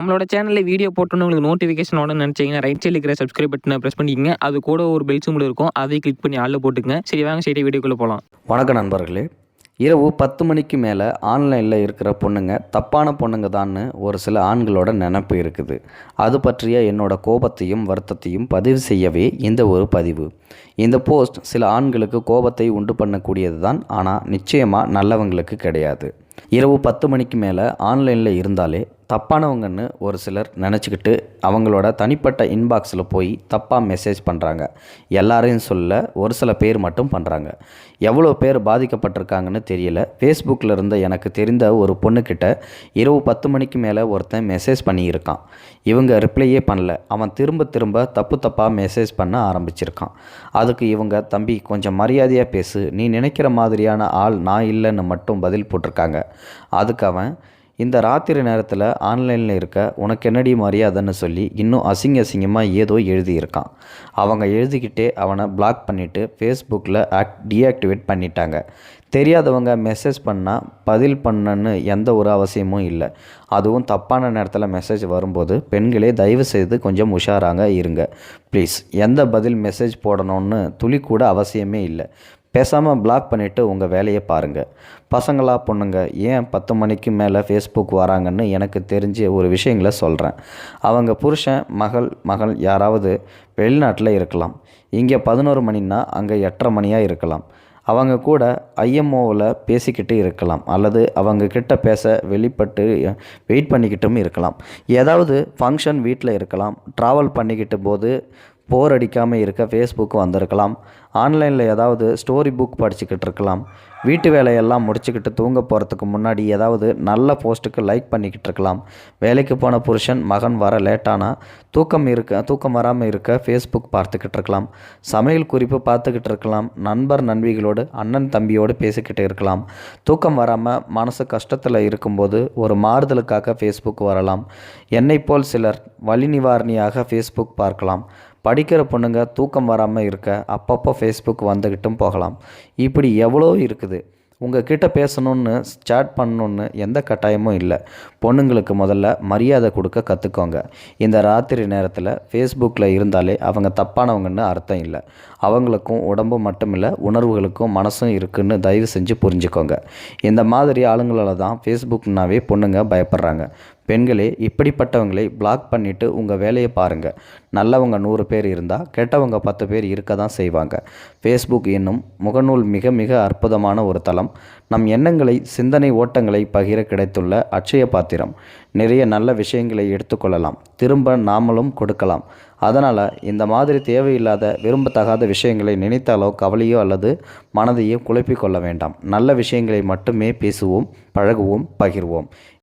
நம்மளோட சேனலில் வீடியோ போட்டோன்னு உங்களுக்கு நோட்டிஃபிகேஷன் உடனே நினச்சிங்கன்னா ரைட் சைடில் இருக்கிற சப்ஸ்கிரைப் பட்டனை ப்ரெஸ் பண்ணிக்கங்க. அது கூட ஒரு பெல் சிம்பிள் இருக்கும். அதை கிளிக் பண்ணி ஆளில் போட்டுக்கங்க. சரி வாங்க சரி வீடியோக்குள்ளே போகலாம் வணக்கம் நண்பர்களே. இரவு பத்து மணிக்கு மேலே ஆன்லைனில் இருக்கிற பொண்ணுங்க தப்பான பொண்ணுங்க தான்னு ஒரு சில ஆண்களோட நினப்பு இருக்குது. அது பற்றிய என்னோட கோபத்தையும் வருத்தத்தையும் பதிவு செய்யவே இந்த ஒரு பதிவு. இந்த போஸ்ட் சில ஆண்களுக்கு கோபத்தை உண்டு பண்ணக்கூடியது தான். ஆனால் நிச்சயமாக நல்லவங்களுக்கு கிடையாது. இரவு பத்து மணிக்கு மேலே ஆன்லைனில் இருந்தாலே தப்பானவங்கன்னு ஒரு சிலர் நினச்சிக்கிட்டு அவங்களோட தனிப்பட்ட இன்பாக்ஸில் போய் தப்பாக மெசேஜ் பண்ணுறாங்க எல்லாரையும் சொல்ல ஒரு சில பேர் மட்டும் பண்ணுறாங்க எவ்வளோ பேர் பாதிக்கப்பட்டிருக்காங்கன்னு தெரியல. ஃபேஸ்புக்கில் இருந்த எனக்கு தெரிந்த ஒரு பொண்ணுக்கிட்ட இரவு பத்து மணிக்கு மேலே ஒருத்தன் மெசேஜ் பண்ணியிருக்கான். இவங்க ரிப்ளையே பண்ணல. அவன் திரும்ப திரும்ப தப்பு தப்பாக மெசேஜ் பண்ண ஆரம்பிச்சிருக்கான். அதுக்கு இவங்க தம்பி கொஞ்சம் மரியாதையாக பேசு. நீ நினைக்கிற மாதிரியான ஆள் நான் இல்லைன்னு மட்டும் பதில் போட்டிருக்காங்க. அதுக்கு அவன் இந்த ராத்திரி நேரத்தில் ஆன்லைனில் இருக்க உனக்கு என்னடி மரியாதைன்னு சொல்லி இன்னும் அசிங்க அசிங்கமாக ஏதோ எழுதியிருக்கான். அவங்க எழுதிக்கிட்டே அவனை பிளாக் பண்ணிவிட்டு ஃபேஸ்புக்கில் ஆக்ட் டீஆக்டிவேட் பண்ணிட்டாங்க. தெரியாதவங்க மெசேஜ் பண்ணால் பதில் பண்ணன்னு எந்த ஒரு அவசியமும் இல்லை. அதுவும் தப்பான நேரத்தில் மெசேஜ் வரும்போது பெண்களே தயவு செய்து கொஞ்சம் உஷாராக இருங்க. ப்ளீஸ் எந்த பதில் மெசேஜ் போடணும்னு துளி கூட அவசியமே இல்லை. பேசாமல் பிளாக் பண்ணிவிட்டு உங்கள் வேலையை பாருங்கள் பசங்களா பொண்ணுங்க ஏன் பத்து மணிக்கு மேலே ஃபேஸ்புக் வராங்கன்னு எனக்கு தெரிஞ்ச ஒரு விஷயங்களை சொல்கிறேன் அவங்க புருஷன் மகள் மகள் யாராவது வெளிநாட்டில் இருக்கலாம். இங்கே பதினோரு மணின்னா அங்கே எட்டரை மணியாக இருக்கலாம். அவங்க கூட ஐஎம்ஓவில் பேசிக்கிட்டு இருக்கலாம். அல்லது அவங்க கிட்ட பேச வெளிப்பட்டு வெயிட் பண்ணிக்கிட்டும் இருக்கலாம். ஏதாவது ஃபங்க்ஷன் வீட்டில் இருக்கலாம். ட்ராவல் பண்ணிக்கிட்டு போது போர் அடிக்காமல் இருக்க ஃபேஸ்புக் வந்திருக்கலாம். ஆன்லைனில் ஏதாவது ஸ்டோரி புக் படிச்சுக்கிட்டு இருக்கலாம். வீட்டு வேலையெல்லாம் முடிச்சுக்கிட்டு தூங்க போகிறதுக்கு முன்னாடி ஏதாவது நல்ல போஸ்ட்டுக்கு லைக் பண்ணிக்கிட்டு இருக்கலாம். வேலைக்கு போன புருஷன் மகன் வர லேட்டானா தூக்கம் இருக்க தூக்கம் வராமல் இருக்க ஃபேஸ்புக் பார்த்துக்கிட்டு இருக்கலாம். சமையல் குறிப்பு பார்த்துக்கிட்டு இருக்கலாம். நண்பர் நண்பிகளோடு அண்ணன் தம்பியோடு பேசிக்கிட்டு இருக்கலாம். தூக்கம் வராமல் மனசு கஷ்டத்தில் இருக்கும்போது ஒரு மாறுதலுக்காக ஃபேஸ்புக் வரலாம். என்னை போல் சிலர் வழி நிவாரணியாக ஃபேஸ்புக் பார்க்கலாம். படிக்கிற பொண்ணுங்க தூக்கம் வராமல் இருக்க அப்பப்போ ஃபேஸ்புக் வந்துக்கிட்டும் போகலாம். இப்படி எவ்வளோ இருக்குது? உங்கள் கிட்டே பேசணுன்னு சேட் பண்ணணுன்னு எந்த கட்டாயமும் இல்லை. பொண்ணுங்களுக்கு முதல்ல மரியாதை கொடுக்க கற்றுக்கோங்க இந்த ராத்திரி நேரத்தில் ஃபேஸ்புக்கில் இருந்தாலே அவங்க தப்பானவங்கன்னு அர்த்தம் இல்லை. அவங்களுக்கும் உடம்பு மட்டும் இல்லை உணர்வுகளுக்கும் மனசும் இருக்குன்னு தயவு செஞ்சு புரிஞ்சுக்கோங்க. இந்த மாதிரி ஆளுங்களால் தான் ஃபேஸ்புக்னாவே பொண்ணுங்க பயப்படுறாங்க. பெண்களே இப்படிப்பட்டவங்களை பிளாக் பண்ணிவிட்டு உங்கள் வேலையை பாருங்கள் நல்லவங்க நூறு பேர் இருந்தால் கெட்டவங்க பத்து பேர் இருக்க தான் செய்வாங்க. ஃபேஸ்புக் என்னும் முகநூல் மிக மிக அற்புதமான ஒரு தளம். நம் எண்ணங்களை சிந்தனை ஓட்டங்களை பகிர கிடைத்துள்ள அட்சய பாத்திரம். நிறைய நல்ல விஷயங்களை எடுத்துக்கொள்ளலாம் திரும்ப நாமளும் கொடுக்கலாம். அதனால் இந்த மாதிரி தேவையில்லாத விரும்பத்தகாத விஷயங்களை நினைத்தாலோ கவலையோ அல்லது மனதையோ குழப்பிக்கொள்ள வேண்டாம். நல்ல விஷயங்களை மட்டுமே பேசுவோம் பழகுவோம் பகிர்வோம்.